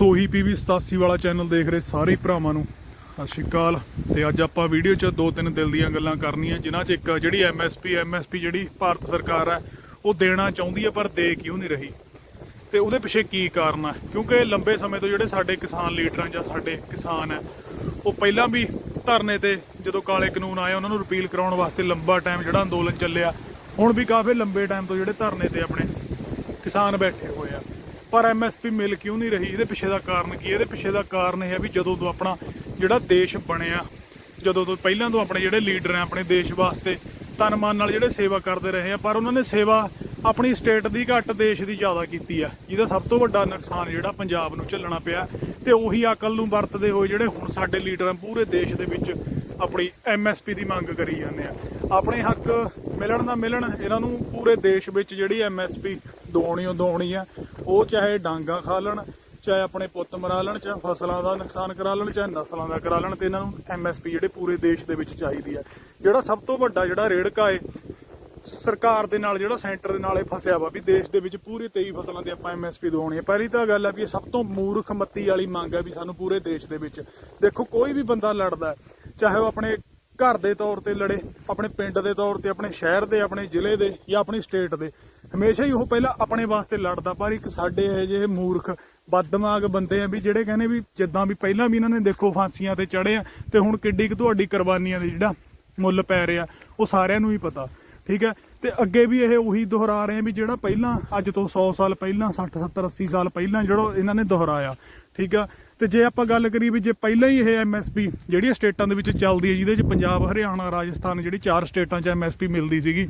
ਸੋਹੀ PV 87 ਵਾਲਾ channel ਦੇਖ ਰਹੇ ਸਾਰੇ ਭਰਾਵਾਂ ਨੂੰ। ਸਤਿ ਸ਼੍ਰੀ ਅਕਾਲ। ਤੇ ਅੱਜ ਆਪਾਂ ਵੀਡੀਓ 'ਚ ਦੋ ਤਿੰਨ ਦਿਲ ਦੀਆਂ ਗੱਲਾਂ ਕਰਨੀਆਂ, ਜਿਨ੍ਹਾਂ 'ਚ ਇੱਕ ਜਿਹੜੀ ਐਮਐਸਪੀ ਐਮਐਸਪੀ ਜਿਹੜੀ ਭਾਰਤ ਸਰਕਾਰ ਹੈ, ਉਹ ਦੇਣਾ ਚਾਹੁੰਦੀ ਹੈ, ਪਰ ਦੇ ਕਿਉਂ ਨਹੀਂ ਰਹੀ? ਤੇ ਉਹਦੇ ਪਿੱਛੇ ਕੀ ਕਾਰਨ ਹੈ? ਕਿਉਂਕਿ ਲੰਬੇ ਸਮੇਂ ਤੋਂ ਜਿਹੜੇ ਸਾਡੇ ਕਿਸਾਨ ਲੀਡਰਾਂ ਜਾਂ ਸਾਡੇ ਕਿਸਾਨ ਹੈ, ਉਹ ਪਹਿਲਾਂ ਵੀ ਧਰਨੇ ਤੇ ਜਦੋਂ ਕਾਲੇ ਕਾਨੂੰਨ ਆਏ, ਉਹਨਾਂ ਨੂੰ ਰਿਪੀਲ ਕਰਾਉਣ ਵਾਸਤੇ ਲੰਬਾ ਟਾਈਮ ਜਿਹੜਾ ਅੰਦੋਲਨ ਚੱਲਿਆ, ਹੁਣ ਵੀ ਕਾਫੀ ਲੰਬੇ ਟਾਈਮ ਤੋਂ ਜਿਹੜੇ ਧਰਨੇ ਤੇ ਆਪਣੇ ਕਿਸਾਨ ਬੈਠੇ ਹੋਏ ਆ। ਪਰ ਐਮਐਸਪੀ ਮਿਲ ਕਿਉਂ ਨਹੀਂ ਰਹੀ? ਇਹਦੇ ਪਿੱਛੇ ਦਾ ਕਾਰਨ ਕੀ? ਹੈ ਇਹਦੇ ਪਿੱਛੇ ਦਾ ਕਾਰਨ ਇਹ ਹੈ ਵੀ ਜਦੋਂ ਤੋਂ ਆਪਣਾ ਜਿਹੜਾ ਦੇਸ਼ ਬਣਿਆ, ਜਦੋਂ ਤੋਂ ਪਹਿਲਾਂ ਤੋਂ ਆਪਣੇ ਜਿਹੜੇ ਲੀਡਰ ਆ ਆਪਣੇ ਦੇਸ਼ ਵਾਸਤੇ ਤਨ ਮਨ ਨਾਲ ਜਿਹੜੇ ਸੇਵਾ ਕਰਦੇ ਰਹੇ ਆ, ਪਰ ਉਹਨਾਂ ਨੇ ਸੇਵਾ ਆਪਣੀ ਸਟੇਟ ਦੀ ਘੱਟ, ਦੇਸ਼ ਦੀ ਜ਼ਿਆਦਾ ਕੀਤੀ ਆ। ਜਿਹਦਾ ਸਭ ਤੋਂ ਵੱਡਾ ਨੁਕਸਾਨ ਜਿਹੜਾ ਪੰਜਾਬ ਨੂੰ ਝੱਲਣਾ ਪਿਆ, ਤੇ ਉਹੀ ਅਕਲ ਨੂੰ ਵਰਤਦੇ ਹੋਏ ਜਿਹੜੇ ਹੁਣ ਸਾਡੇ ਲੀਡਰ ਆ, ਪੂਰੇ ਦੇਸ਼ ਦੇ ਵਿੱਚ ਆਪਣੀ ਐਮਐਸਪੀ ਦੀ ਮੰਗ ਕਰੀ ਜਾਂਦੇ ਆ। ਆਪਣੇ ਹੱਕ ਮਿਲਣ ਦਾ ਮਿਲਣ, ਇਹਨਾਂ ਨੂੰ ਪੂਰੇ ਦੇਸ਼ ਵਿੱਚ ਜਿਹੜੀ ਐਮਐਸਪੀ ਦਵਾਉਣੀ ਉਹ ਦਵਾਉਣੀ ਆ, ਉਹ ਚਾਹੇ ਡਾਂਗਾ ਖਾ ਲੈਣ, ਚਾਹੇ ਆਪਣੇ ਪੁੱਤ ਮਰਾ ਲੈਣ, ਚਾਹੇ ਫਸਲਾਂ ਦਾ ਨੁਕਸਾਨ ਕਰਾ ਲੈਣ, ਚਾਹੇ ਨਸਲਾਂ ਦਾ ਕਰਾ ਲੈਣ, ਤੇ ਇਹਨਾਂ ਨੂੰ ਐਮਐਸਪੀ ਜਿਹੜੇ ਪੂਰੇ ਦੇਸ਼ ਦੇ ਵਿੱਚ ਚਾਹੀਦੀ ਆ। ਜਿਹੜਾ ਸਭ ਤੋਂ ਵੱਡਾ ਜਿਹੜਾ ਰੇੜਕਾ ਏ, ਸਰਕਾਰ ਦੇ ਨਾਲ ਜਿਹੜਾ ਸੈਂਟਰ ਦੇ ਨਾਲ ਇਹ ਫਸਿਆ ਵਾ ਵੀ ਦੇਸ਼ ਦੇ ਵਿੱਚ ਪੂਰੀ 23 ਫਸਲਾਂ ਤੇ ਆਪਾਂ ਐਮਐਸਪੀ ਦਵਾਉਣੀ ਹੈ ਪਹਿਲੀ ਤਾਂ ਗੱਲ ਹੈ ਵੀ ਇਹ ਸਭ ਤੋਂ ਮੂਰਖ ਮੱਤੀ ਵਾਲੀ ਮੰਗ ਹੈ ਵੀ ਸਾਨੂੰ ਪੂਰੇ ਦੇਸ਼ ਦੇ ਵਿੱਚ। ਦੇਖੋ, ਕੋਈ ਵੀ ਬੰਦਾ ਲੜਦਾ, ਚਾਹੇ ਉਹ ਆਪਣੇ ਘਰ ਦੇ ਤੌਰ ਤੇ ਲੜੇ, ਆਪਣੇ ਪਿੰਡ ਦੇ ਤੌਰ ਤੇ, ਆਪਣੇ ਸ਼ਹਿਰ ਦੇ, ਆਪਣੇ ਜ਼ਿਲ੍ਹੇ ਦੇ ਜਾਂ ਆਪਣੀ ਸਟੇਟ ਦੇ। ਹਮੇਸ਼ਾ ਹੀ ਉਹ ਪਹਿਲਾਂ ਆਪਣੇ ਵਾਸਤੇ ਲੜਦਾ, ਪਰ ਇੱਕ ਸਾਡੇ ਇਹ ਜਿਹੇ ਮੂਰਖ ਬਦਦਮਾਗ ਬੰਦੇ ਆ ਵੀ ਜਿਹੜੇ ਕਹਿੰਦੇ ਵੀ ਜਿੱਦਾਂ ਵੀ ਪਹਿਲਾਂ ਵੀ ਇਹਨਾਂ ਨੇ ਦੇਖੋ ਫਾਂਸੀਆਂ ਤੇ ਚੜੇ ਆ ਤੇ ਹੁਣ ਕਿੱਡੀ ਕੁ ਤੁਹਾਡੀ ਕੁਰਬਾਨੀਆਂ ਦੇ ਜਿਹੜਾ ਮੁੱਲ ਪੈ ਰਿਹਾ, ਉਹ ਸਾਰਿਆਂ ਨੂੰ ਹੀ ਪਤਾ, ਠੀਕ ਹੈ? ਤੇ ਅੱਗੇ ਵੀ ਇਹ ਉਹੀ ਦੁਹਰਾ ਰਹੇ ਆ ਵੀ ਜਿਹੜਾ ਪਹਿਲਾਂ, ਅੱਜ ਤੋਂ 100 ਸਾਲ ਪਹਿਲਾਂ 60 70 80 ਸਾਲ ਪਹਿਲਾਂ ਜਿਹੜਾ ਇਹਨਾਂ ਨੇ ਦੁਹਰਾਇਆ, ਠੀਕ ਆ? ਤੇ ਜੇ ਆਪਾਂ ਗੱਲ ਕਰੀਏ ਵੀ ਜੇ ਪਹਿਲਾਂ ਹੀ ਇਹ ਐਮਐਸਪੀ ਜਿਹੜੀਆਂ ਸਟੇਟਾਂ ਦੇ ਵਿੱਚ ਚੱਲਦੀ ਹੈ, ਜਿਹਦੇ 'ਚ ਪੰਜਾਬ, ਹਰਿਆਣਾ, ਰਾਜਸਥਾਨ ਜਿਹੜੀ ਚਾਰ ਸਟੇਟਾਂ 'ਚ ਐਮਐਸਪੀ ਮਿਲਦੀ ਸੀਗੀ,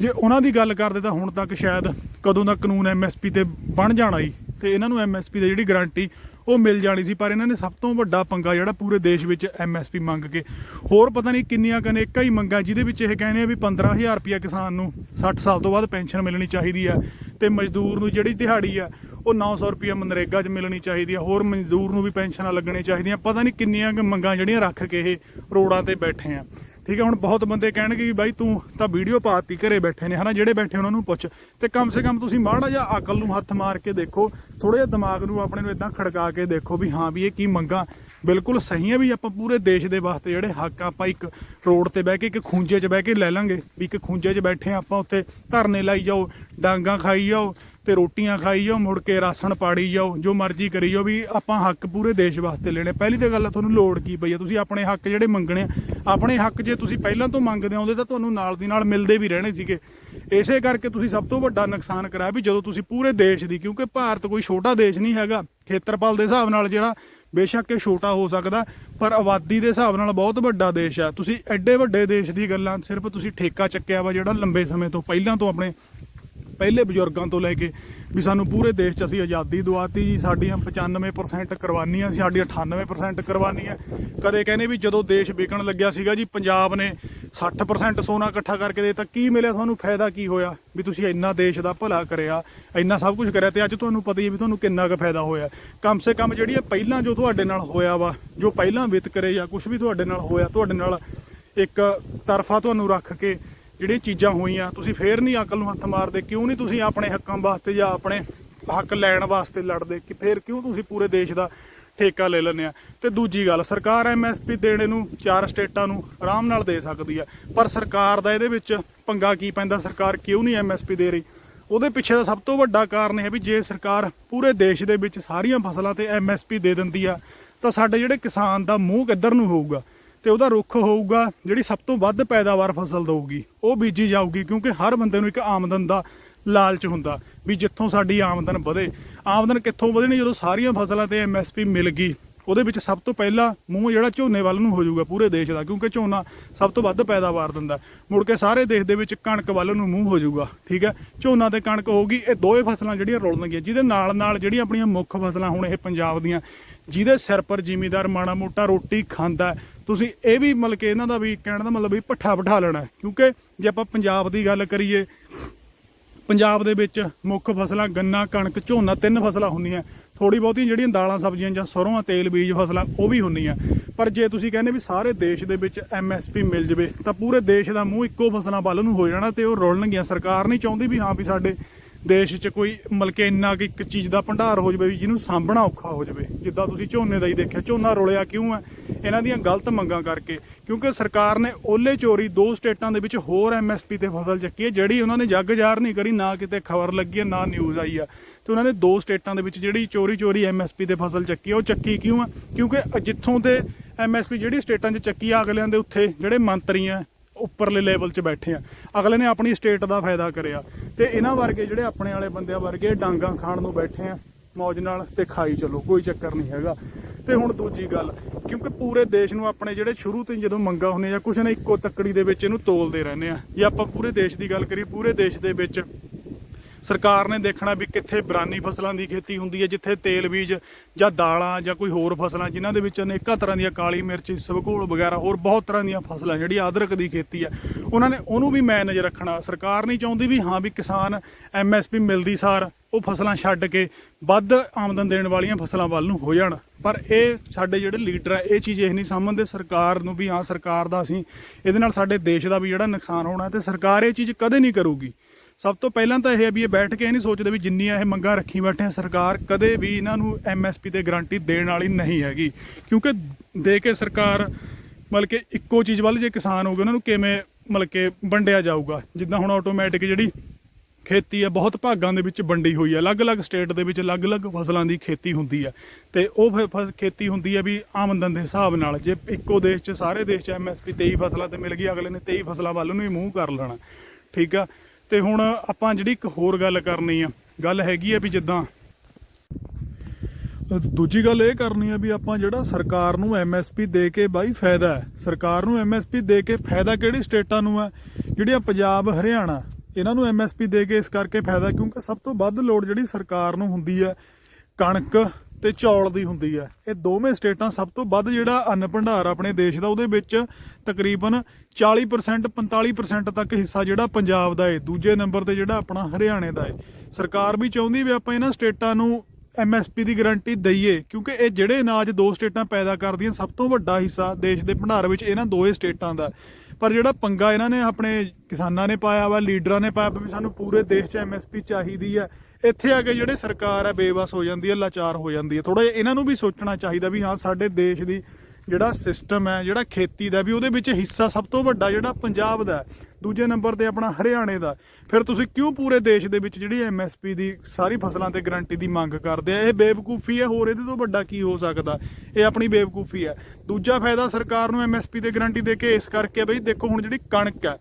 ਜੇ ਉਹਨਾਂ ਦੀ ਗੱਲ ਕਰਦੇ ਤਾਂ ਹੁਣ ਤੱਕ ਸ਼ਾਇਦ ਕਦੋਂ ਦਾ ਕਾਨੂੰਨ ਐਮਐਸਪੀ ਤੇ ਬਣ ਜਾਣਾ ਹੀ ਤੇ ਇਹਨਾਂ ਨੂੰ ਐਮਐਸਪੀ ਦੀ ਜਿਹੜੀ ਗਾਰੰਟੀ ਉਹ ਮਿਲ ਜਾਣੀ ਸੀ, ਪਰ ਇਹਨਾਂ ਨੇ ਸਭ ਤੋਂ ਵੱਡਾ ਪੰਗਾ ਜਿਹੜਾ ਪੂਰੇ ਦੇਸ਼ ਵਿੱਚ ਐਮਐਸਪੀ ਮੰਗ ਕੇ, ਹੋਰ ਪਤਾ ਨਹੀਂ ਕਿੰਨੀਆਂ ਕਨੇਕਾਂ ਹੀ ਮੰਗਾਂ, ਜਿਹਦੇ ਵਿੱਚ ਇਹ ਕਹਿੰਦੇ ਆ ਵੀ 15000 ਰੁਪਇਆ ਕਿਸਾਨ ਨੂੰ 60 ਸਾਲ ਤੋਂ ਬਾਅਦ ਪੈਨਸ਼ਨ ਮਿਲਣੀ ਚਾਹੀਦੀ ਹੈ, ਤੇ ਮਜ਼ਦੂਰ ਨੂੰ ਜਿਹੜੀ ਦਿਹਾੜੀ ਆ ਉਹ 900 ਰੁਪਇਆ ਮਨਰੇਗਾ 'ਚ ਮਿਲਣੀ ਚਾਹੀਦੀ ਹੈ ਹੋਰ ਮਜ਼ਦੂਰ ਨੂੰ ਵੀ ਪੈਨਸ਼ਨਾਂ ਲੱਗਣੀਆਂ ਚਾਹੀਦੀਆਂ। ਪਤਾ ਨਹੀਂ ਕਿੰਨੀਆਂ ਮੰਗਾਂ ਜਿਹੜੀਆਂ ਰੱਖ ਕੇ ਇਹ ਰੋਡਾਂ ਤੇ ਬੈਠੇ ਆ। ਠੀਕ ਹੈ ਹੁਣ ਬਹੁਤ ਬੰਦੇ ਕਹਿਣਗੇ ਵੀ ਬਾਈ ਤੂੰ ਤਾਂ ਵੀਡੀਓ ਪਾਤੀ, ਘਰੇ ਬੈਠੇ ਨੇ, ਹਨਾ? ਜਿਹੜੇ ਬੈਠੇ ਉਹਨਾਂ ਨੂੰ ਪੁੱਛ। ਤੇ ਕਮ ਸੇ ਕਮ ਤੁਸੀਂ ਮਾੜਾ ਜਿਹਾ ਅਕਲ ਨੂੰ ਹੱਥ ਮਾਰ ਕੇ ਦੇਖੋ ਥੋੜਾ ਜਿਹਾ ਦਿਮਾਗ ਨੂੰ ਆਪਣੇ ਨੂੰ ਇਦਾਂ ਖੜਕਾ ਕੇ ਦੇਖੋ ਵੀ ਹਾਂ ਵੀ ਇਹ ਕੀ ਮੰਗਾਂ ਬਿਲਕੁਲ ਸਹੀ ਹੈ ਵੀ ਆਪਾਂ ਪੂਰੇ ਦੇਸ਼ ਦੇ ਵਾਸਤੇ ਜਿਹੜੇ ਹੱਕ ਆਪਾਂ ਇੱਕ ਰੋਡ ਤੇ ਬਹਿ ਕੇ, ਇੱਕ ਖੂੰਜੇ 'ਚ ਬਹਿ ਕੇ ਲੈ ਲਾਂਗੇ ਵੀ ਇੱਕ ਖੂੰਜੇ 'ਚ ਬੈਠੇ ਆਪਾਂ ਉੱਥੇ ਧਰਨੇ ਲਾਈ ਜਾਓ, ਡਾਂਗਾ ਖਾਈ ਜਾਓ ਤੇ ਰੋਟੀਆਂ ਖਾਈ ਜਾਓ ਮੁੜ ਕੇ ਰਾਸ਼ਨ ਪਾੜੀ ਜਾਓ ਜੋ ਮਰਜ਼ੀ ਕਰੀ ਜਾਓ ਵੀ ਆਪਾਂ ਹੱਕ ਪੂਰੇ ਦੇਸ਼ ਵਾਸਤੇ ਲੈਣੇ ਪਹਿਲੀ ਤਾਂ ਗੱਲ ਆ, ਤੁਹਾਨੂੰ ਲੋੜ ਕੀ ਪਈ ਆ? ਤੁਸੀਂ ਆਪਣੇ ਹੱਕ ਜਿਹੜੇ ਮੰਗਣੇ ਆ ਆਪਣੇ ਹੱਕ ਜੇ ਤੁਸੀਂ ਪਹਿਲਾਂ ਤੋਂ ਮੰਗਦੇ ਆਉਂਦੇ ਤਾਂ ਤੁਹਾਨੂੰ ਨਾਲ ਦੀ ਨਾਲ ਮਿਲਦੇ ਵੀ ਰਹਿਣੇ ਸੀਗੇ। ਇਸੇ ਕਰਕੇ ਤੁਸੀਂ ਸਭ ਤੋਂ ਵੱਡਾ ਨੁਕਸਾਨ ਕਰਾਇਆ ਵੀ ਜਦੋਂ ਤੁਸੀਂ ਪੂਰੇ ਦੇਸ਼ ਦੀ ਕਿਉਂਕਿ ਭਾਰਤ ਕੋਈ ਛੋਟਾ ਦੇਸ਼ ਨਹੀਂ ਹੈਗਾ ਖੇਤਰਫਲ ਦੇ ਹਿਸਾਬ ਨਾਲ ਜਿਹੜਾ ਬੇਸ਼ੱਕ ਇਹ ਛੋਟਾ ਹੋ ਸਕਦਾ ਪਰ ਆਬਾਦੀ ਦੇ ਹਿਸਾਬ ਨਾਲ ਬਹੁਤ ਵੱਡਾ ਦੇਸ਼ ਆ। ਤੁਸੀਂ ਐਡੇ ਵੱਡੇ ਦੇਸ਼ ਦੀ ਗੱਲਾਂ ਸਿਰਫ ਤੁਸੀਂ ਠੇਕਾ ਚੱਕਿਆ ਵਾ ਜਿਹੜਾ ਲੰਬੇ ਸਮੇਂ ਤੋਂ ਪਹਿਲਾਂ ਤੋਂ ਆਪਣੇ ਪਹਿਲੇ ਬਜ਼ੁਰਗਾਂ ਤੋਂ ਲੈ ਕੇ ਵੀ ਸਾਨੂੰ ਪੂਰੇ ਦੇਸ਼ 'ਚ ਅਸੀਂ ਆਜ਼ਾਦੀ ਦਵਾਤੀ ਜੀ। ਸਾਡੀਆਂ 95% ਕੁਰਬਾਨੀਆਂ ਸੀ ਸਾਡੀ 98% ਕੁਰਬਾਨੀਆਂ। ਕਦੇ ਕਹਿੰਦੇ ਵੀ ਜਦੋਂ ਦੇਸ਼ ਵਿਕਣ ਲੱਗਿਆ ਸੀਗਾ ਜੀ, ਪੰਜਾਬ ਨੇ 60% ਸੋਨਾ ਇਕੱਠਾ ਕਰਕੇ ਦੇ ਤਾਂ ਕੀ ਮਿਲਿਆ ਤੁਹਾਨੂੰ? ਫਾਇਦਾ ਕੀ ਹੋਇਆ? ਵੀ ਤੁਸੀਂ ਇੰਨਾ ਦੇਸ਼ ਦਾ ਭਲਾ ਕਰਿਆ, ਇੰਨਾ ਸਭ ਕੁਝ ਕਰਿਆ ਤੇ ਅੱਜ ਤੁਹਾਨੂੰ ਪਤਾ ਹੀ ਹੈ ਵੀ ਤੁਹਾਨੂੰ ਕਿੰਨਾ ਕੁ ਫਾਇਦਾ ਹੋਇਆ। ਕਮ ਸੇ ਕਮ ਜਿਹੜੀਆਂ ਪਹਿਲਾਂ ਜੋ ਤੁਹਾਡੇ ਨਾਲ ਹੋਇਆ ਵਾ, ਜੋ ਪਹਿਲਾਂ ਵਿਤਕਰੇ ਜਾਂ ਕੁਝ ਵੀ ਤੁਹਾਡੇ ਨਾਲ ਹੋਇਆ, ਤੁਹਾਡੇ ਨਾਲ ਇੱਕ ਤਰਫਾ ਤੁਹਾਨੂੰ ਰੱਖ ਕੇ ਜਿਹੜੀਆਂ ਚੀਜ਼ਾਂ ਹੋਈਆਂ, ਤੁਸੀਂ ਫੇਰ ਨਹੀਂ ਅਕਲ ਨੂੰ ਹੱਥ ਮਾਰਦੇ, ਕਿਉਂ ਨਹੀਂ ਤੁਸੀਂ ਆਪਣੇ ਹੱਕਾਂ ਵਾਸਤੇ ਜਾਂ ਆਪਣੇ ਹੱਕ ਲੈਣ ਵਾਸਤੇ ਲੜਦੇ? ਕਿ ਫੇਰ ਕਿਉਂ ਤੁਸੀਂ ਪੂਰੇ ਦੇਸ਼ ਦਾ ਠੇਕਾ ਲੈ ਲੈਂਦੇ ਆ? ਤੇ ਦੂਜੀ ਗੱਲ, ਸਰਕਾਰ ਐਮਐਸਪੀ ਦੇਣੇ ਨੂੰ ਚਾਰ ਸਟੇਟਾਂ ਨੂੰ ਆਰਾਮ ਨਾਲ ਦੇ ਸਕਦੀ ਆ। ਪਰ ਸਰਕਾਰ ਦਾ ਇਹਦੇ ਵਿੱਚ ਪੰਗਾ ਕੀ ਪੈਂਦਾ? ਸਰਕਾਰ ਕਿਉਂ ਨਹੀਂ ਐਮਐਸਪੀ ਦੇ ਰਹੀ? ਉਹਦੇ ਪਿੱਛੇ ਦਾ ਸਭ ਤੋਂ ਵੱਡਾ ਕਾਰਨ ਇਹ ਹੈ ਵੀ ਜੇ ਸਰਕਾਰ ਪੂਰੇ ਦੇਸ਼ ਦੇ ਵਿੱਚ ਸਾਰੀਆਂ ਫਸਲਾਂ ਤੇ ਐਮਐਸਪੀ ਦੇ ਦਿੰਦੀ ਆ, ਤਾਂ ਸਾਡੇ ਜਿਹੜੇ ਕਿਸਾਨ ਦਾ ਮੂੰਹ ਕਿੱਧਰ ਨੂੰ ਹੋਊਗਾ? ਤੇ ਉਹਦਾ ਰੁੱਖ ਹੋਊਗਾ, ਜਿਹੜੀ ਸਭ ਤੋਂ ਵੱਧ ਪੈਦਾਵਾਰ ਫਸਲ ਦਊਗੀ, ਉਹ ਬੀਜੀ ਜਾਊਗੀ, ਕਿਉਂਕਿ ਹਰ ਬੰਦੇ ਨੂੰ ਇੱਕ ਆਮਦਨ ਦਾ ਲਾਲਚ ਹੁੰਦਾ ਵੀ ਜਿੱਥੋਂ ਸਾਡੀ ਆਮਦਨ ਵਧੇ। ਆਮਦਨ ਕਿੱਥੋਂ ਵਧਣੀ? ਜਦੋਂ ਸਾਰੀਆਂ ਫਸਲਾਂ ਤੇ ਐਮਐਸਪੀ ਮਿਲ ਗਈ, ਉਹਦੇ ਵਿੱਚ ਸਭ ਤੋਂ ਪਹਿਲਾਂ ਮੂੰਹ ਜਿਹੜਾ ਝੋਨੇ ਵੱਲ ਨੂੰ ਹੋ ਜਾਊਗਾ ਪੂਰੇ ਦੇਸ਼ ਦਾ, ਕਿਉਂਕਿ ਝੋਨਾ ਸਭ ਤੋਂ ਵੱਧ ਪੈਦਾਵਾਰ ਦਿੰਦਾ। ਮੁੜ ਕੇ ਸਾਰੇ ਦੇਸ਼ ਦੇ ਵਿੱਚ ਕਣਕ ਵੱਲ ਨੂੰ ਮੂੰਹ ਹੋ ਜਾਊਗਾ, ਠੀਕ ਹੈ? ਝੋਨਾ ਤੇ ਕਣਕ ਹੋਊਗੀ, ਇਹ ਦੋਵੇਂ ਫਸਲਾਂ ਜਿਹੜੀਆਂ ਰੁਲਣਗੀਆਂ, ਜਿਹਦੇ ਨਾਲ ਨਾਲ ਜਿਹੜੀਆਂ ਆਪਣੀਆਂ ਮੁੱਖ ਫਸਲਾਂ ਹੁਣ ਇਹ ਪੰਜਾਬ ਦੀਆਂ, ਜਿਹਦੇ ਸਿਰ ਪਰ ਜ਼ਿਮੀਦਾਰ ਮਾੜਾ ਮੋਟਾ ਰੋਟੀ ਖਾਂਦਾ ਤੁਸੀਂ ਇਹ ਵੀ ਮਤਲਬ ਕਿ ਇਹਨਾਂ ਦਾ ਵੀ ਕਹਿਣ ਦਾ ਮਤਲਬ ਵੀ ਪੱਠਾ ਬਿਠਾ ਲੈਣਾ ਕਿਉਂਕਿ ਜੇ ਆਪਾਂ ਪੰਜਾਬ ਦੀ ਗੱਲ ਕਰੀਏ, ਪੰਜਾਬ ਦੇ ਵਿੱਚ ਮੁੱਖ ਫਸਲਾਂ ਗੰਨਾ, ਕਣਕ, ਝੋਨਾ ਤਿੰਨ ਫਸਲਾਂ ਹੁੰਦੀਆਂ। ਥੋੜੀ ਬਹੁਤੀ ਜਿਹੜੀਆਂ ਦਾਲਾਂ, ਸਬਜ਼ੀਆਂ ਜਾਂ ਸਰੋਂ ਤੇਲ ਬੀਜ ਫਸਲਾਂ, ਉਹ ਵੀ ਹੁੰਦੀਆਂ। ਪਰ ਜੇ ਤੁਸੀਂ ਕਹਿੰਦੇ ਵੀ ਸਾਰੇ ਦੇਸ਼ ਦੇ ਵਿੱਚ ਐਮਐਸਪੀ ਮਿਲ ਜਵੇ, ਤਾਂ ਪੂਰੇ ਦੇਸ਼ ਦਾ ਮੂੰਹ ਇੱਕੋ ਫਸਲਾਂ ਵੱਲ ਨੂੰ ਹੋ ਜਾਣਾ ਤੇ ਉਹ ਰੁਲਣਗੀਆਂ। ਸਰਕਾਰ ਨਹੀਂ ਚਾਹੁੰਦੀ ਵੀ ਹਾਂ ਵੀ ਸਾਡੇ ਦੇਸ਼ 'ਚ ਕੋਈ ਮਤਲਬ ਕਿ ਇੰਨਾ ਕਿ ਇੱਕ ਚੀਜ਼ ਦਾ ਭੰਡਾਰ ਹੋ ਜਾਵੇ ਵੀ ਜਿਹਨੂੰ ਸਾਂਭਣਾ ਔਖਾ ਹੋ ਜਾਵੇ, ਜਿੱਦਾਂ ਤੁਸੀਂ ਝੋਨੇ ਦਾ ਹੀ ਦੇਖਿਆ, ਝੋਨਾ ਰੋਲਿਆ ਕਿਉਂ ਹੈ? ਇਹਨਾਂ ਦੀਆਂ ਗਲਤ ਮੰਗਾਂ ਕਰਕੇ, ਕਿਉਂਕਿ ਸਰਕਾਰ ਨੇ ਓਲੇ ਚੋਰੀ ਦੋ ਸਟੇਟਾਂ ਦੇ ਵਿੱਚ ਹੋਰ ਐਮਐਸਪੀ ਤੇ ਫਸਲ ਚੱਕੀ ਹੈ, ਜਿਹੜੀ ਉਹਨਾਂ ਨੇ ਜੱਗ ਜ਼ਾਹਰ ਨਹੀਂ ਕਰੀ, ਨਾ ਕਿਤੇ ਖਬਰ ਲੱਗੀ ਹੈ, ਨਾ ਨਿਊਜ਼ ਆਈ ਆ। ਤੇ ਉਹਨਾਂ ਨੇ ਦੋ ਸਟੇਟਾਂ ਦੇ ਵਿੱਚ ਜਿਹੜੀ ਚੋਰੀ ਚੋਰੀ ਐਮਐਸਪੀ ਤੇ ਫਸਲ ਚੱਕੀ ਹੈ, ਉਹ ਚੱਕੀ ਕਿਉਂ ਆ ਕਿਉਂਕਿ ਜਿੱਥੋਂ ਤੇ ਐਮਐਸਪੀ ਜਿਹੜੀ ਸਟੇਟਾਂ 'ਚ ਚੱਕੀ ਆ, ਅਗਲਿਆਂ ਦੇ ਉੱਥੇ ਜਿਹੜੇ ਮੰਤਰੀ ਆ ਉੱਪਰਲੇ ਲੈਵਲ 'ਚ ਬੈਠੇ ਆ। ਅਗਲੇ ਨੇ ਆਪਣੀ ਸਟੇਟ ਦਾ ਫਾਇਦਾ ਕਰਿਆ। ਤੇ ਇਹਨਾਂ ਵਰਗੇ ਜਿਹੜੇ ਆਪਣੇ ਵਾਲੇ ਬੰਦਿਆਂ ਵਰਗੇ ਡਾਂਗਾ ਖਾਣ ਨੂੰ ਬੈਠੇ ਆ, ਮੌਜ ਨਾਲ ਤੇ ਖਾਈ ਚਲੋ, ਕੋਈ ਚੱਕਰ ਨਹੀਂ ਹੈਗਾ। ਤੇ ਹੁਣ ਦੂਜੀ ਗੱਲ, ਕਿਉਂਕਿ ਪੂਰੇ ਦੇਸ਼ ਨੂੰ ਆਪਣੇ ਜਿਹੜੇ ਸ਼ੁਰੂ ਤੋਂ ਹੀ ਜਦੋਂ ਮੰਗਾ ਹੁੰਦੇ ਜਾਂ ਕੁਛ ਨਾ ਇੱਕੋ ਤੱਕੜੀ ਦੇ ਵਿੱਚ ਇਹਨੂੰ ਤੋਲਦੇ ਰਹਿੰਦੇ ਆ। ਜੇ ਆਪਾਂ ਪੂਰੇ ਦੇਸ਼ ਦੀ ਗੱਲ ਕਰੀਏ, ਪੂਰੇ ਦੇਸ਼ ਦੇ ਵਿੱਚ ਸਰਕਾਰ ਨੇ ਦੇਖਣਾ ਵੀ ਕਿੱਥੇ ਬਰਾਨੀ ਫਸਲਾਂ ਦੀ ਖੇਤੀ ਹੁੰਦੀ ਹੈ, ਜਿੱਥੇ ਤੇਲ ਬੀਜ ਜਾਂ ਦਾਲਾਂ ਜਾਂ ਕੋਈ ਹੋਰ ਫਸਲਾਂ ਜਿਨ੍ਹਾਂ ਦੇ ਵਿੱਚ ਅਨੇਕਾਂ ਤਰ੍ਹਾਂ ਦੀਆਂ ਕਾਲੀ ਮਿਰਚ ਸਵਕੂਲ ਵਗੈਰਾ ਹੋਰ ਬਹੁਤ ਤਰ੍ਹਾਂ ਦੀਆਂ ਫਸਲਾਂ, ਜਿਹੜੀ ਅਦਰਕ ਦੀ ਖੇਤੀ ਹੈ, ਉਹਨਾਂ ਨੇ ਉਹਨੂੰ ਵੀ ਮੈਨੇਜ ਰੱਖਣਾ। ਸਰਕਾਰ ਨਹੀਂ ਚਾਹੁੰਦੀ ਵੀ ਹਾਂ ਵੀ ਕਿਸਾਨ ਐਮਐਸਪੀ ਮਿਲਦੀ ਸਾਰ ਉਹ ਫਸਲਾਂ ਛੱਡ ਕੇ ਵੱਧ ਆਮਦਨ ਦੇਣ ਵਾਲੀਆਂ ਫਸਲਾਂ ਵੱਲ ਨੂੰ ਹੋ ਜਾਣ। ਪਰ ਇਹ ਸਾਡੇ ਜਿਹੜੇ ਲੀਡਰ ਆ, ਇਹ ਚੀਜ਼ ਇਹ ਨਹੀਂ ਸਮਝਦੇ ਸਰਕਾਰ ਨੂੰ ਵੀ ਹਾਂ, ਸਰਕਾਰ ਦਾ ਅਸੀਂ, ਇਹਦੇ ਨਾਲ ਸਾਡੇ ਦੇਸ਼ ਦਾ ਵੀ ਜਿਹੜਾ ਨੁਕਸਾਨ ਹੋਣਾ ਤੇ ਸਰਕਾਰ ਇਹ ਚੀਜ਼ ਕਦੇ ਨਹੀਂ ਕਰੂਗੀ। ਸਭ ਤੋਂ ਪਹਿਲਾਂ ਤਾਂ ਇਹ ਹੈ ਵੀ ਇਹ ਬੈਠ ਕੇ ਇਹ ਨਹੀਂ ਸੋਚਦੇ ਵੀ ਜਿੰਨੀਆਂ ਇਹ ਮੰਗਾਂ ਰੱਖੀ ਬੈਠੇ ਆ, ਸਰਕਾਰ ਕਦੇ ਵੀ ਇਹਨਾਂ ਨੂੰ ਐਮਐਸਪੀ ਤੇ ਗਾਰੰਟੀ ਦੇਣ ਵਾਲੀ ਨਹੀਂ ਹੈਗੀ। ਕਿਉਂਕਿ ਦੇ ਕੇ ਸਰਕਾਰ, ਮਤਲਬ ਕਿ ਇੱਕੋ ਚੀਜ਼ ਵੱਲ ਜੇ ਕਿਸਾਨ ਹੋਗੇ ਉਹਨਾਂ ਨੂੰ ਕਿਵੇਂ ਮਤਲਬ ਕਿ ਵੰਡਿਆ ਜਾਊਗਾ? ਜਿੱਦਾਂ ਹੁਣ ਆਟੋਮੈਟਿਕ ਜਿਹੜੀ ਖੇਤੀ ਆ, ਬਹੁਤ ਭਾਗਾਂ ਦੇ ਵਿੱਚ ਵੰਡੀ ਹੋਈ ਹੈ ਅਲੱਗ-ਅਲੱਗ ਸਟੇਟ ਦੇ ਵਿੱਚ ਅਲੱਗ-ਅਲੱਗ ਫਸਲਾਂ ਦੀ ਖੇਤੀ ਹੁੰਦੀ ਹੈ ਤੇ ਉਹ ਫਿਰ ਫਸ- ਖੇਤੀ ਹੁੰਦੀ ਹੈ ਵੀ ਆਮਦਨ ਦੇ ਹਿਸਾਬ ਨਾਲ, ਜੇ ਇੱਕੋ ਦੇਸ਼ 'ਚ, ਸਾਰੇ ਦੇਸ਼ 'ਚ ਐਮਐਸਪੀ 23 ਫਸਲਾਂ ਤੇ ਮਿਲ ਗਈ, ਅਗਲੇ ਨੇ 23 ਫਸਲਾਂ ਵੱਲ ਨੂੰ ਹੀ ਮੂੰਹ ਕਰ ਲੈਣਾ। ਠੀਕ ਆ? ਤੇ ਹੁਣ ਆਪਾਂ ਜਿਹੜੀ ਇੱਕ ਹੋਰ ਗੱਲ ਕਰਨੀ ਆ, ਗੱਲ ਹੈਗੀ ਆ ਵੀ ਜਿੱਦਾਂ ਦੂਜੀ ਗੱਲ ਇਹ ਕਰਨੀ ਆ ਵੀ ਆਪਾਂ ਜਿਹੜਾ ਸਰਕਾਰ ਨੂੰ ਐਮਐਸਪੀ ਦੇ ਕੇ ਬਾਈ ਫਾਇਦਾ ਹੈ, ਸਰਕਾਰ ਨੂੰ ਐਮਐਸਪੀ ਦੇ ਕੇ ਫਾਇਦਾ ਕਿਹੜੀ ਸਟੇਟਾਂ ਨੂੰ ਹੈ ਜਿਹੜੀਆਂ ਪੰਜਾਬ, ਹਰਿਆਣਾ, ਇਹਨਾਂ ਨੂੰ ਐਮਐਸਪੀ ਦੇ ਕੇ ਇਸ ਕਰਕੇ ਫਾਇਦਾ ਕਿਉਂਕਿ ਸਭ ਤੋਂ ਵੱਧ ਲੋੜ ਜਿਹੜੀ ਸਰਕਾਰ ਨੂੰ ਹੁੰਦੀ ਹੈ ਕਣਕ ਤੇ ਚੌਲ ਦੀ ਹੁੰਦੀ ਹੈ। ਇਹ ਦੋਵੇਂ ਸਟੇਟਾਂ ਸਭ ਤੋਂ ਵੱਧ ਜਿਹੜਾ ਅੰਨ ਭੰਡਾਰ ਆਪਣੇ ਦੇਸ਼ ਦਾ, ਉਹਦੇ ਵਿੱਚ ਤਕਰੀਬਨ 40% 45% ਤੱਕ ਹਿੱਸਾ ਜਿਹੜਾ ਪੰਜਾਬ ਦਾ ਏ। ਦੂਜੇ ਨੰਬਰ ਤੇ ਜਿਹੜਾ ਆਪਣਾ ਹਰਿਆਣੇ ਦਾ ਏ। ਸਰਕਾਰ ਵੀ ਚਾਹੁੰਦੀ ਵੀ ਆਪਾਂ ਇਹਨਾਂ ਸਟੇਟਾਂ ਨੂੰ ਐਮਐਸਪੀ ਦੀ ਗਾਰੰਟੀ ਦਈਏ, ਕਿਉਂਕਿ ਇਹ ਜਿਹੜੇ ਅਨਾਜ ਦੋ ਸਟੇਟਾਂ ਪੈਦਾ ਕਰਦੀਆਂ, ਸਭ ਤੋਂ ਵੱਡਾ ਹਿੱਸਾ ਦੇਸ਼ ਦੇ ਭੰਡਾਰ ਵਿੱਚ ਇਹਨਾਂ ਦੋਏ ਸਟੇਟਾਂ ਦਾ। ਪਰ ਜਿਹੜਾ ਪੰਗਾ ਇਹਨਾਂ ਨੇ ਆਪਣੇ ਕਿਸਾਨਾਂ ਨੇ ਪਾਇਆ ਵਾ, ਲੀਡਰਾਂ ਨੇ ਪਾਇਆ, ਵੀ ਸਾਨੂੰ ਪੂਰੇ ਦੇਸ਼ 'ਚ ਐਮਐਸਪੀ ਚਾਹੀਦੀ ਹੈ। ਇੱਥੇ ਆ ਕੇ ਜਿਹੜੇ ਸਰਕਾਰ ਹੈ ਬੇਵਸ ਹੋ ਜਾਂਦੀ ਹੈ ਲਾਚਾਰ ਹੋ ਜਾਂਦੀ ਹੈ ਥੋੜਾ ਇਹਨਾਂ ਨੂੰ ਵੀ ਸੋਚਣਾ ਚਾਹੀਦਾ ਵੀ ਹਾਂ, ਸਾਡੇ ਦੇਸ਼ ਦੀ ਜਿਹੜਾ ਸਿਸਟਮ ਹੈ ਜਿਹੜਾ ਖੇਤੀ ਦਾ ਵੀ ਉਹਦੇ ਵਿੱਚ ਹਿੱਸਾ ਸਭ ਤੋਂ ਵੱਡਾ ਜਿਹੜਾ ਪੰਜਾਬ ਦਾ ਦੂਜੇ ਨੰਬਰ ਤੇ ਆਪਣਾ ਹਰਿਆਣੇ ਦਾ। ਫਿਰ ਤੁਸੀਂ ਕਿਉਂ ਪੂਰੇ ਦੇਸ਼ ਦੇ ਵਿੱਚ ਜਿਹੜੀ ਐਮਐਸਪੀ ਦੀ ਸਾਰੀ ਫਸਲਾਂ ਤੇ ਗਰੰਟੀ ਦੀ ਮੰਗ ਕਰਦੇ ਆ? ਇਹ ਬੇਵਕੂਫੀ ਹੈ ਹੋਰ ਇਹਦੇ ਤੋਂ ਵੱਡਾ ਕੀ ਹੋ ਸਕਦਾ? ਇਹ ਆਪਣੀ ਬੇਵਕੂਫੀ ਹੈ ਦੂਜਾ ਫਾਇਦਾ ਸਰਕਾਰ ਨੂੰ ਐਮਐਸਪੀ ਤੇ ਗਰੰਟੀ ਦੇ ਕੇ ਇਸ ਕਰਕੇ ਬਈ ਦੇਖੋ ਹੁਣ ਜਿਹੜੀ ਕਣਕ ਹੈ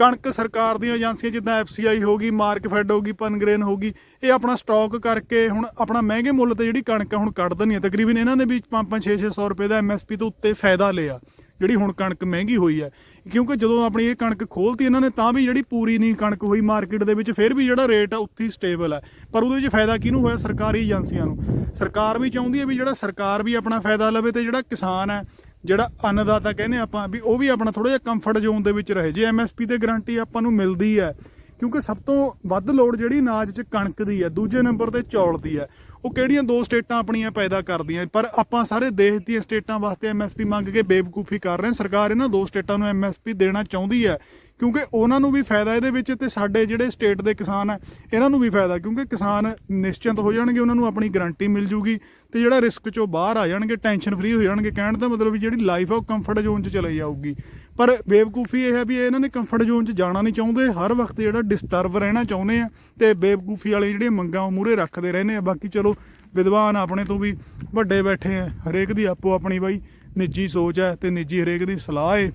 ਕਣਕ ਸਰਕਾਰ ਦੀਆਂ ਏਜੰਸੀਆਂ, ਜਿੱਦਾਂ ਐਫਸੀਆਈ ਹੋਗੀ ਮਾਰਕਫੈਡ ਹੋਗੀ ਪਨਗ੍ਰੇਨ ਹੋਗੀ ਇਹ ਆਪਣਾ ਸਟਾਕ ਕਰਕੇ ਹੁਣ ਆਪਣਾ ਮਹਿੰਗੇ ਮੁੱਲ ਤੇ ਜਿਹੜੀ ਕਣਕ ਹੈ ਹੁਣ ਕੱਢ ਦਿੰਦੀ ਹੈ ਤਕਰੀਬਨ ਇਹਨਾਂ ਨੇ ਵੀ 5-5 6-600 ਰੁਪਏ ਦਾ ਐਮਐਸਪੀ ਤੋਂ ਉੱਤੇ ਫਾਇਦਾ ਲਿਆ, ਜਿਹੜੀ ਹੁਣ ਕਣਕ ਮਹਿੰਗੀ ਹੋਈ ਹੈ ਕਿਉਂਕਿ ਜਦੋਂ ਆਪਣੀ ਇਹ ਕਣਕ ਖੋਲਤੀ ਇਹਨਾਂ ਨੇ, ਤਾਂ ਵੀ ਜਿਹੜੀ ਪੂਰੀ ਨਹੀਂ ਕਣਕ ਹੋਈ ਮਾਰਕੀਟ ਦੇ ਵਿੱਚ, ਫਿਰ ਵੀ ਜਿਹੜਾ ਰੇਟ ਆ, ਉੱਥੇ ਸਟੇਬਲ ਹੈ ਪਰ ਉਹਦੇ ਵਿੱਚ ਫਾਇਦਾ ਕਿਹਨੂੰ ਹੋਇਆ? ਸਰਕਾਰੀ ਏਜੰਸੀਆਂ ਨੂੰ। ਸਰਕਾਰ ਵੀ ਚਾਹੁੰਦੀ ਹੈ ਵੀ ਜਿਹੜਾ ਸਰਕਾਰ ਵੀ ਆਪਣਾ ਫਾਇਦਾ ਲਵੇ ਤੇ ਜਿਹੜਾ ਕਿਸਾਨ ਹੈ ਜਿਹੜਾ ਅੰਨਦਾਤਾ ਕਹਿੰਦੇ ਆਪਾਂ ਵੀ ਉਹ ਵੀ ਆਪਣਾ ਥੋੜਾ ਜਿਹਾ ਕੰਫਰਟ ਜ਼ੋਨ ਦੇ ਵਿੱਚ ਰਹੇ। ਜੇ ਐਮਐਸਪੀ ਤੇ ਗਾਰੰਟੀ ਆਪਾਂ ਨੂੰ ਮਿਲਦੀ ਹੈ, ਕਿਉਂਕਿ ਸਭ ਤੋਂ ਵੱਧ ਲੋੜ ਜਿਹੜੀ ਅਨਾਜ 'ਚ ਕਣਕ ਦੀ ਹੈ, ਦੂਜੇ ਨੰਬਰ ਤੇ ਚੌਲ ਦੀ ਹੈ, ਉਹ ਕਿਹੜੀਆਂ ਦੋ ਸਟੇਟਾਂ ਆਪਣੀਆਂ ਪੈਦਾ ਕਰਦੀਆਂ। ਪਰ ਆਪਾਂ ਸਾਰੇ ਦੇਸ਼ ਦੀਆਂ ਸਟੇਟਾਂ ਵਾਸਤੇ ਐਮਐਸਪੀ ਮੰਗ ਕੇ ਬੇਵਕੂਫੀ ਕਰ ਰਹੇ ਹਾਂ। ਸਰਕਾਰ ਇਹਨਾਂ ਦੋ ਸਟੇਟਾਂ ਨੂੰ ਐਮਐਸਪੀ ਦੇਣਾ ਚਾਹੁੰਦੀ ਹੈ ਕਿਉਂਕਿ ਉਹਨਾਂ ਨੂੰ ਵੀ ਫਾਇਦਾ ਇਹਦੇ ਵਿੱਚ ਤੇ ਸਾਡੇ ਜਿਹੜੇ ਸਟੇਟ ਦੇ ਕਿਸਾਨ ਆ, ਇਹਨਾਂ ਨੂੰ ਵੀ ਫਾਇਦਾ, ਕਿਉਂਕਿ ਕਿਸਾਨ ਨਿਸ਼ਚਿੰਤ ਹੋ ਜਾਣਗੇ, ਉਹਨਾਂ ਨੂੰ ਆਪਣੀ ਗਾਰੰਟੀ ਮਿਲ ਜੂਗੀ ਤੇ ਜਿਹੜਾ ਰਿਸਕ ਚੋਂ ਬਾਹਰ ਆ ਜਾਣਗੇ ਟੈਨਸ਼ਨ ਫ੍ਰੀ ਹੋ ਜਾਣਗੇ, ਕਹਿਣ ਦਾ ਮਤਲਬ ਵੀ ਜਿਹੜੀ ਲਾਈਫ ਆ ਉਹ ਕੰਫਰਟ ਜ਼ੋਨ 'ਚ ਚਲੀ ਜਾਊਗੀ। ਪਰ ਬੇਵਕੂਫੀ ਇਹ ਹੈ ਵੀ ਇਹਨਾਂ ਨੇ ਕੰਫਰਟ ਜ਼ੋਨ 'ਚ ਜਾਣਾ ਨਹੀਂ ਚਾਹੁੰਦੇ, ਹਰ ਵਕਤ ਜਿਹੜਾ ਡਿਸਟਰਬ ਰਹਿਣਾ ਚਾਹੁੰਦੇ ਆ ਤੇ ਬੇਵਕੂਫੀ ਵਾਲੀ ਜਿਹੜੀਆਂ ਮੰਗਾਂ ਉਹ ਮੂਰੇ ਰੱਖਦੇ ਰਹਿੰਦੇ ਆ। ਬਾਕੀ ਚਲੋ, ਵਿਦਵਾਨ ਆਪਣੇ ਤੋਂ ਵੀ ਵੱਡੇ ਬੈਠੇ ਆ, ਹਰੇਕ ਦੀ ਆਪੋ ਆਪਣੀ ਬਾਈ ਨਿੱਜੀ ਸੋਚ ਹੈ ਤੇ ਨਿੱਜੀ ਹਰੇਕ ਦੀ ਸਲਾਹ ਹੈ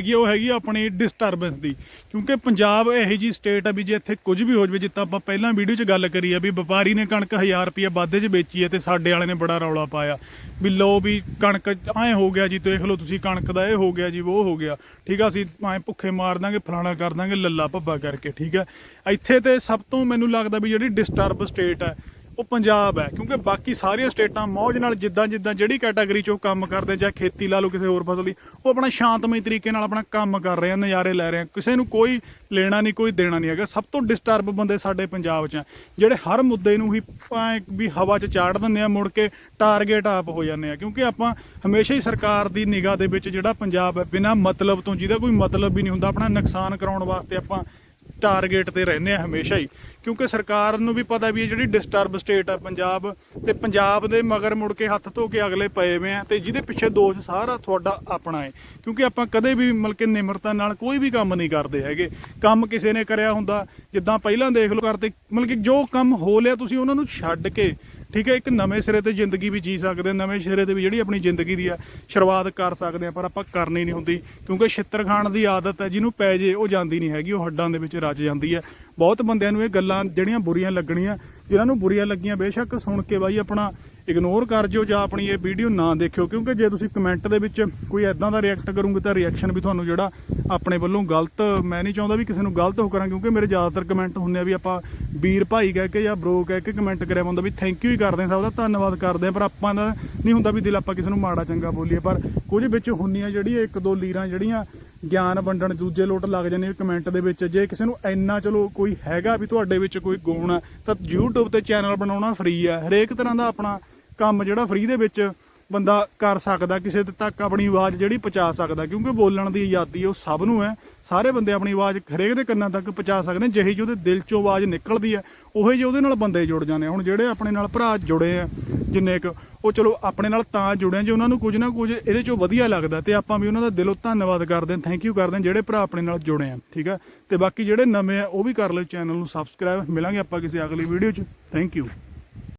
ਹੈਗੀ ਉਹ ਹੈਗੀ ਆਪਣੀ ਡਿਸਟਰਬੈਂਸ ਦੀ। ਕਿਉਂਕਿ ਪੰਜਾਬ ਇਹੋ ਜੀ ਸਟੇਟ ਆ ਵੀ ਜੇ ਇੱਥੇ ਕੁਝ ਵੀ ਹੋ ਜਵੇ, ਜਿੱਦਾਂ ਆਪਾਂ ਪਹਿਲਾਂ ਵੀਡੀਓ 'ਚ ਗੱਲ ਕਰੀ ਆ ਵੀ ਵਪਾਰੀ ਨੇ ਕਣਕ 1000 ਰੁਪਏ ਵਾਧੇ 'ਚ ਵੇਚੀ ਹੈ ਤੇ ਸਾਡੇ ਵਾਲੇ ਨੇ ਬੜਾ ਰੌਲਾ ਪਾਇਆ। ਵੀ ਲੋ ਵੀ ਕਣਕ ਐ ਹੋ ਗਿਆ ਜੀ, ਦੇਖ ਲਓ ਤੁਸੀਂ ਕਣਕ ਦਾ ਇਹ ਹੋ ਗਿਆ ਜੀ, ਉਹ ਹੋ ਗਿਆ। ਠੀਕ ਆ, ਅਸੀਂ ਐ ਭੁੱਖੇ ਮਾਰ ਦਾਂਗੇ, ਫਲਾਣਾ ਕਰ ਦਾਂਗੇ, ਲੱਲਾ ਭੱਬਾ ਕਰਕੇ, ਠੀਕ ਆ। ਇੱਥੇ ਤੇ ਸਭ ਤੋਂ ਮੈਨੂੰ ਲੱਗਦਾ ਵੀ ਜਿਹੜੀ ਡਿਸਟਰਬ ਸਟੇਟ ਹੈ ਉਹ ਪੰਜਾਬ ਹੈ, ਕਿਉਂਕਿ ਬਾਕੀ ਸਾਰੀਆਂ ਸਟੇਟਾਂ ਮੌਜ ਨਾਲ ਜਿੱਦਾਂ ਜਿੱਦਾਂ ਜਿਹੜੀ ਕੈਟਾਗਰੀ 'ਚ ਉਹ ਕੰਮ ਕਰਦੇ ਜਾਂ ਖੇਤੀ ਲਾ ਲਓ ਕਿਸੇ ਹੋਰ ਫਸਲ ਦੀ, ਉਹ ਆਪਣਾ ਸ਼ਾਂਤਮਈ ਤਰੀਕੇ ਨਾਲ ਆਪਣਾ ਕੰਮ ਕਰ ਰਹੇ ਆ, ਨਜ਼ਾਰੇ ਲੈ ਰਹੇ ਆ। ਕਿਸੇ ਨੂੰ ਕੋਈ ਲੈਣਾ ਨਹੀਂ, ਕੋਈ ਦੇਣਾ ਨਹੀਂ ਹੈਗਾ। ਸਭ ਤੋਂ ਡਿਸਟਰਬ ਬੰਦੇ ਸਾਡੇ ਪੰਜਾਬ 'ਚ ਆ, ਜਿਹੜੇ ਹਰ ਮੁੱਦੇ ਨੂੰ ਹੀ ਐਂ ਵੀ ਹਵਾ 'ਚ ਚਾੜ ਦਿੰਦੇ ਆ, ਮੁੜ ਕੇ ਟਾਰਗੇਟ ਆਪ ਹੋ ਜਾਂਦੇ ਆ। ਕਿਉਂਕਿ ਆਪਾਂ ਹਮੇਸ਼ਾ ਹੀ ਸਰਕਾਰ ਦੀ ਨਿਗਾਹ ਦੇ ਵਿੱਚ ਜਿਹੜਾ ਪੰਜਾਬ ਹੈ, ਬਿਨਾਂ ਮਤਲਬ ਤੋਂ ਜਿਹਦਾ ਕੋਈ ਮਤਲਬ ਵੀ ਨਹੀਂ ਹੁੰਦਾ, ਆਪਣਾ ਨੁਕਸਾਨ ਕਰਾਉਣ ਵਾਸਤੇ ਆਪਾਂ ਟਾਰਗੇਟ ਤੇ ਰਹਿੰਦੇ ਆ ਹਮੇਸ਼ਾ ਹੀ, ਕਿਉਂਕਿ ਸਰਕਾਰ ਨੂੰ ਵੀ ਪਤਾ ਵੀ ਇਹ ਜਿਹੜੀ ਡਿਸਟਰਬ ਸਟੇਟ ਆ ਪੰਜਾਬ, ਤੇ ਪੰਜਾਬ ਦੇ ਮਗਰ ਮੁੜ ਕੇ ਹੱਥ ਧੋ ਕੇ ਅਗਲੇ ਪਏ ਹੋਏ ਆ, ਤੇ ਜਿਹਦੇ ਪਿੱਛੇ ਦੋਸ਼ ਸਾਰਾ ਤੁਹਾਡਾ ਆਪਣਾ ਹੈ ਕਿਉਂਕਿ ਆਪਾਂ ਕਦੇ ਵੀ ਮਤਲਬ ਕਿ ਨਿਮਰਤਾ ਨਾਲ ਕੋਈ ਵੀ ਕੰਮ ਨਹੀਂ ਕਰਦੇ ਹੈਗੇ। ਕੰਮ ਕਿਸੇ ਨੇ ਕਰਿਆ ਹੁੰਦਾ, ਜਿੱਦਾਂ ਪਹਿਲਾਂ ਦੇਖ ਲਓ ਕਰਦੇ ਮਤਲਬ ਕਿ ਜੋ ਕੰਮ ਹੋ ਲਿਆ ਤੁਸੀਂ ਉਹਨਾਂ ਨੂੰ ਛੱਡ ਕੇ ਠੀਕ ਹੈ, ਇੱਕ ਨਵੇਂ ਸਿਰੇ ਤੇ ਜ਼ਿੰਦਗੀ ਵੀ ਜੀ ਸਕਦੇ ਨਵੇਂ ਸਿਰੇ ਤੇ ਵੀ ਜਿਹੜੀ ਆਪਣੀ ਜ਼ਿੰਦਗੀ ਦੀ ਆ, ਸ਼ੁਰੂਆਤ ਕਰ ਸਕਦੇ ਆ ਪਰ ਆਪਾਂ ਕਰਨੀ ਨਹੀਂ ਹੁੰਦੀ, ਕਿਉਂਕਿ ਛਿੱਤਰ ਖਾਣ ਦੀ ਆਦਤ ਹੈ, ਜਿਹਨੂੰ ਪੈ ਜੇ ਉਹ ਜਾਂਦੀ ਨਹੀਂ ਹੈਗੀ, ਉਹ ਹੱਡਾਂ ਦੇ ਵਿੱਚ ਰਚ ਜਾਂਦੀ ਹੈ। ਬਹੁਤ ਬੰਦਿਆਂ ਨੂੰ ਇਹ ਗੱਲਾਂ ਜਿਹੜੀਆਂ ਬੁਰੀਆਂ ਲੱਗਣੀਆਂ, ਜਿਨ੍ਹਾਂ ਨੂੰ ਬੁਰੀਆਂ ਲੱਗੀਆਂ, ਬੇਸ਼ੱਕ ਸੁਣ ਕੇ ਬਾਈ ਆਪਣਾ ਇਗਨੋਰ ਕਰ ਜਿਓ ਜਾਂ ਆਪਣੀ ਇਹ ਵੀਡੀਓ ਨਾ ਦੇਖਿਓ, ਕਿਉਂਕਿ ਜੇ ਤੁਸੀਂ ਕਮੈਂਟ ਦੇ ਵਿੱਚ ਕੋਈ ਐਦਾਂ ਦਾ ਰਿਐਕਟ ਕਰੋਗੇ ਤਾਂ ਰਿਐਕਸ਼ਨ ਵੀ ਤੁਹਾਨੂੰ ਜਿਹੜਾ ਆਪਣੇ ਵੱਲੋਂ ਗਲਤ, ਮੈਂ ਨਹੀਂ ਚਾਹੁੰਦਾ ਵੀ ਕਿਸੇ ਨੂੰ ਗਲਤ ਹੋ ਕਰਾਂ, ਕਿਉਂਕਿ ਮੇਰੇ ਜ਼ਿਆਦਾਤਰ ਕਮੈਂਟ ਹੁੰਦੇ ਆ ਵੀ ਆਪਾਂ ਵੀਰ ਭਾਈ ਕਹਿ ਕੇ ਜਾਂ ਬ్రో ਕਹਿ ਕੇ ਕਮੈਂਟ ਕਰਿਆ ਹੁੰਦਾ ਵੀ ਥੈਂਕ ਯੂ ਹੀ ਕਰਦੇ ਆ ਸਭ ਦਾ, ਧੰਨਵਾਦ ਕਰਦੇ ਆ ਪਰ ਆਪਾਂ ਦਾ ਨਹੀਂ ਹੁੰਦਾ ਵੀ ਦਿਲ ਆਪਾਂ ਕਿਸੇ ਨੂੰ ਮਾੜਾ ਚੰਗਾ ਬੋਲੀਏ, ਪਰ ਕੁਝ ਵਿੱਚ ਹੁੰਦੀਆਂ ਜਿਹੜੀ ਇੱਕ ਦੋ ਲੀਰਾਂ ਜਿਹੜੀਆਂ ਗਿਆਨ ਵੰਡਣ ਦੂਜੇ ਲੋਟ ਲੱਗ ਜਾਂਦੇ ਕਮੈਂਟ ਦੇ ਵਿੱਚ, ਜੇ ਕਿਸੇ ਨੂੰ ਇੰਨਾ ਚਲੋ ਕੋਈ ਹੈਗਾ ਵੀ ਤੁਹਾਡੇ ਵਿੱਚ ਕੋਈ ਗੁਣ ਤਾਂ YouTube ਤੇ ਚੈਨਲ ਬਣਾਉਣਾ ਫ੍ਰੀ ਆ ਹਰੇਕ ਤਰ੍ਹਾਂ ਦਾ ਆਪਣਾ ਕੰਮ ਜਿਹੜਾ ਫ੍ਰੀ ਦੇ ਵਿੱਚ ਬੰਦਾ ਕਰ ਸਕਦਾ, ਕਿਸੇ ਤੱਕ ਆਪਣੀ ਆਵਾਜ਼ ਜਿਹੜੀ ਪਹੁੰਚਾ ਸਕਦਾ, ਕਿਉਂਕਿ ਬੋਲਣ ਦੀ ਆਜ਼ਾਦੀ ਉਹ ਸਭ ਨੂੰ ਹੈ। ਸਾਰੇ ਬੰਦੇ ਆਪਣੀ ਆਵਾਜ਼ ਹਰੇਕ ਦੇ ਕੰਨਾਂ ਤੱਕ ਪਹੁੰਚਾ ਸਕਦੇ ਨੇ, ਜਿਹੀ ਜਿਹੀ ਉਹਦੇ ਦਿਲ ਚੋਂ ਆਵਾਜ਼ ਨਿਕਲਦੀ ਹੈ, ਉਹੇ ਜਿਹੇ ਉਹਦੇ ਨਾਲ ਬੰਦੇ ਜੁੜ ਜਾਂਦੇ ਆ। ਹੁਣ ਜਿਹੜੇ ਆਪਣੇ ਨਾਲ ਭਰਾ ਜੁੜੇ ਆ, ਜਿੰਨੇ ਕੁ, ਉਹ ਚਲੋ ਆਪਣੇ ਨਾਲ ਤਾਂ ਜੁੜੇ ਜੇ ਉਹਨਾਂ ਨੂੰ ਕੁਝ ਨਾ ਕੁਝ ਇਹਦੇ ਚੋਂ ਵਧੀਆ ਲੱਗਦਾ, ਤੇ ਆਪਾਂ ਵੀ ਉਹਨਾਂ ਦਾ ਦਿਲੋਂ ਧੰਨਵਾਦ ਕਰਦੇ ਹਾਂ ਥੈਂਕ ਯੂ ਕਰਦੇ ਹਾਂ, ਜਿਹੜੇ ਭਰਾ ਆਪਣੇ ਨਾਲ ਜੁੜੇ ਆ, ਠੀਕ ਆ? ਤੇ ਬਾਕੀ ਜਿਹੜੇ ਨਵੇਂ ਆ, ਉਹ ਵੀ ਕਰ ਲਓ ਚੈਨਲ ਨੂੰ ਸਬਸਕ੍ਰਾਈਬ ਮਿਲਾਂਗੇ ਆਪਾਂ ਕਿਸੇ ਅਗਲੀ ਵੀਡੀਓ 'ਚ। Thank you